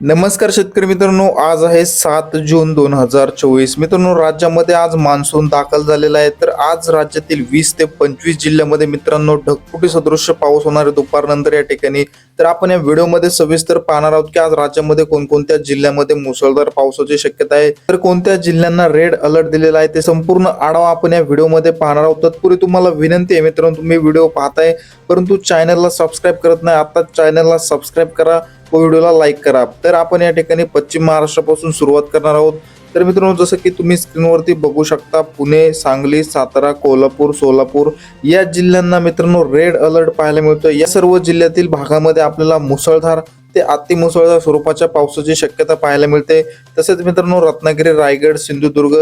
नमस्कार शेतकरी मित्रांनो आज आहे सात जून दोन हजार चोवीस. मित्रांनो राज्यामध्ये आज मान्सून दाखल झालेला आहे. तर आज राज्यातील वीस ते पंचवीस जिल्ह्यामध्ये मित्रांनो ढगफुटी सदृश्य पाऊस होणार दुपारनंतर या ठिकाणी तर आपण या व्हिडिओमध्ये सविस्तर पाहणार आहोत की आज राज्यामध्ये कोणकोणत्या जिल्ह्यामध्ये मुसळधार पावसाची शक्यता आहे. तर कोणत्या जिल्ह्यांना रेड अलर्ट दिलेला आहे ते संपूर्ण आढावा आपण या व्हिडिओमध्ये पाहणार आहोत. तत्पूर्वी तुम्हाला विनंती आहे मित्रांनो तुम्ही व्हिडिओ पाहताय परंतु चॅनलला सबस्क्राईब करत नाही आता चॅनलला सबस्क्राईब करा व व्हिडिओला लाईक करा. तर आपण या ठिकाणी पश्चिम महाराष्ट्रापासून सुरुवात करणार आहोत. तर मित्रांनो जसं की तुम्ही स्क्रीनवरती बघू शकता पुणे सांगली सातारा कोल्हापूर सोलापूर या जिल्ह्यांना मित्रांनो रेड अलर्ट पाहायला मिळतो या सर्व जिल्ह्यातील भागामध्ये आपल्याला मुसळधार ते अतिमुसळधार स्वरूपाच्या पावसाची शक्यता पाहायला मिळते. तसेच मित्रांनो रत्नागिरी रायगड सिंधुदुर्ग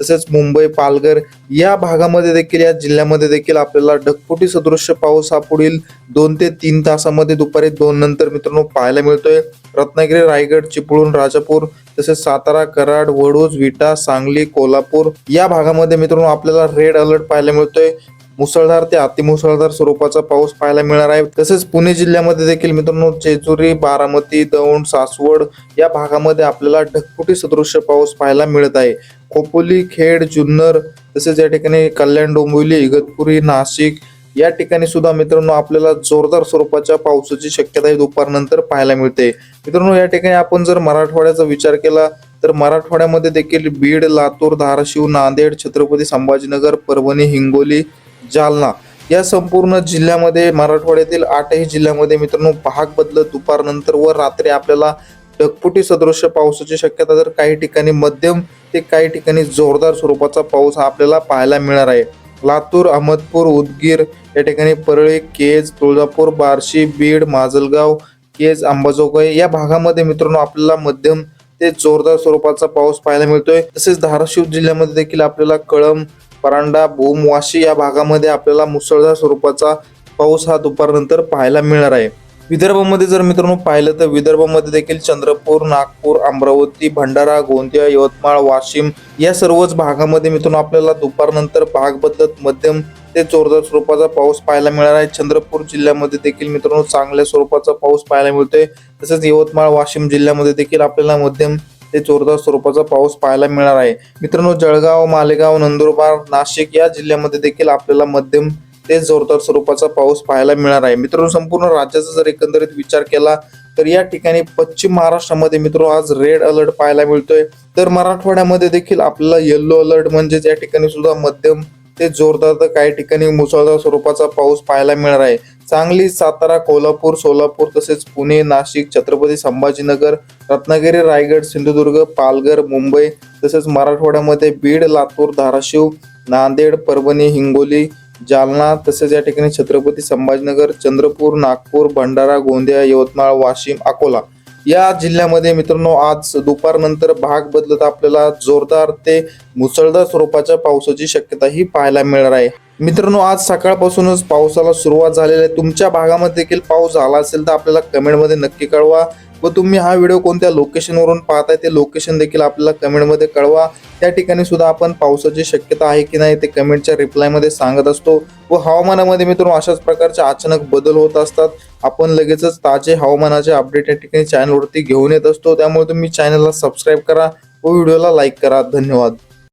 तसेच मुंबई पालघर या भागामध्ये देखील या जिल्ह्यामध्ये देखील आपल्याला ढगफुटी सदृश्य पाऊस हा पुढील दोन ते तीन तासामध्ये दुपारी दोन नंतर मित्रांनो पाहायला मिळतोय. रत्नागिरी रायगड चिपळूण राजापूर तसेच सातारा कराड वडूज विटा सांगली कोल्हापूर या भागामध्ये मित्रांनो आपल्याला रेड अलर्ट पाहायला मिळतोय. मुसळधार ते अतिमुसळधार स्वरूपाचा पाऊस पाहायला मिळणार आहे. तसेच पुणे जिल्ह्यामध्ये देखील मित्रांनो जेजुरी बारामती दौंड सासवड या भागामध्ये आपल्याला ढगफुटी सदृश्य पाऊस पाहायला मिळत आहे. खोपोली खेड जुन्नर तसेच या ठिकाणी कल्याण डोंबिवली इगतपुरी नाशिक या ठिकाणी सुद्धा मित्रांनो आपल्याला जोरदार स्वरूपाच्या पावसाची शक्यता ही दुपारनंतर पाहायला मिळते. मित्रांनो या ठिकाणी आपण जर मराठवाड्याचा विचार केला तर मराठवाड्यामध्ये देखील बीड लातूर धाराशिव नांदेड छत्रपती संभाजीनगर परभणी हिंगोली जालना या संपूर्ण जिल्ह्यामध्ये मराठवाड्यातील आठही जिल्ह्यामध्ये मित्रांनो भाग बदलत दुपारनंतर व रात्री आपल्याला ढगफुटी सदृश्य पावसाची शक्यता तर काही ठिकाणी मध्यम ते काही ठिकाणी जोरदार स्वरूपाचा पाऊस हा आपल्याला पाहायला मिळणार आहे. लातूर अहमदपूर उदगीर या ठिकाणी परळी केज तुळजापूर बार्शी बीड माजलगाव केज अंबाजोगाई या भागामध्ये मित्रांनो आपल्याला मध्यम ते जोरदार स्वरूपाचा पाऊस पाहायला मिळतोय. तसेच धाराशिव जिल्ह्यामध्ये देखील आपल्याला कळम परांडा भूम वाशी या भागामध्ये आपल्याला मुसळधार स्वरूपाचा पाऊस हा दुपारनंतर पाहायला मिळणार आहे. विदर्भामध्ये जर मित्रांनो पाहिलं तर विदर्भामध्ये देखील चंद्रपूर नागपूर अमरावती भंडारा गोंदिया यवतमाळ वाशिम या सर्वच भागामध्ये मित्रांनो आपल्याला दुपारनंतर भाग बदलत मध्यम ते जोरदार स्वरूपाचा पाऊस पाहायला मिळणार आहे. चंद्रपूर जिल्ह्यामध्ये देखील मित्रांनो चांगल्या स्वरूपाचा पाऊस पाहायला मिळतोय. तसेच यवतमाळ वाशिम जिल्ह्यामध्ये देखील आपल्याला मध्यम ते जोरदार स्वरूपाचा पाऊस पाहायला मिळणार आहे. मित्रांनो जळगाव मालेगाव नंदुरबार नाशिक या जिल्ह्यामध्ये देखील आपल्याला मध्यम ते जोरदार स्वरूपाचा पाऊस पाहायला मिळणार आहे. मित्रांनो संपूर्ण राज्याचा जर एकंदरीत विचार केला तर या ठिकाणी पश्चिम महाराष्ट्रामध्ये मित्र आज रेड अलर्ट पाहायला मिळतोय. तर मराठवाड्यामध्ये देखील आपल्याला येल्लो अलर्ट म्हणजेच या ठिकाणी सुद्धा मध्यम ते जोरदार तर काही ठिकाणी मुसळधार स्वरूपाचा पाऊस पाहायला मिळणार आहे. सांगली सातारा कोल्हापूर सोलापूर तसेच पुणे नाशिक छत्रपती संभाजीनगर रत्नागिरी रायगड सिंधुदुर्ग पालघर मुंबई तसेच मराठवाड्यामध्ये बीड लातूर धाराशिव नांदेड परभणी हिंगोली जालना तसेच या ठिकाणी छत्रपती संभाजीनगर चंद्रपूर नागपूर भंडारा गोंदिया यवतमाळ वाशिम अकोला या जिल्ह्यामध्ये मित्रांनो आज दुपारनंतर भाग बदलत आपल्याला जोरदार ते मुसळधार स्वरूपाच्या पावसाची शक्यता ही पाहायला मिळणार आहे. मित्रांनो आज सकाळपासूनच पावसाला सुरुवात झालेली आहे. तुमच्या भागामध्ये देखील पाऊस झाला असेल तर आपल्याला कमेंटमध्ये नक्की कळवा. व तुम्ही हा व्हिडिओ कोणत्या लोकेशनवरून पाहताय ते लोकेशन देखील आपल्याला कमेंटमध्ये कळवा. त्या ठिकाणी सुद्धा आपण पावसाची शक्यता आहे की नाही ते कमेंटच्या रिप्लायमध्ये सांगत असतो. व हवामानामध्ये मित्रांनो अशाच प्रकारचे अचानक बदल होत असतात. आपण लगेचच ताजे हवामानाचे अपडेट या ठिकाणी चॅनलवरती घेऊन येत असतो. त्यामुळे तुम्ही चॅनलला सबस्क्राईब करा व व्हिडिओला लाईक करा. धन्यवाद.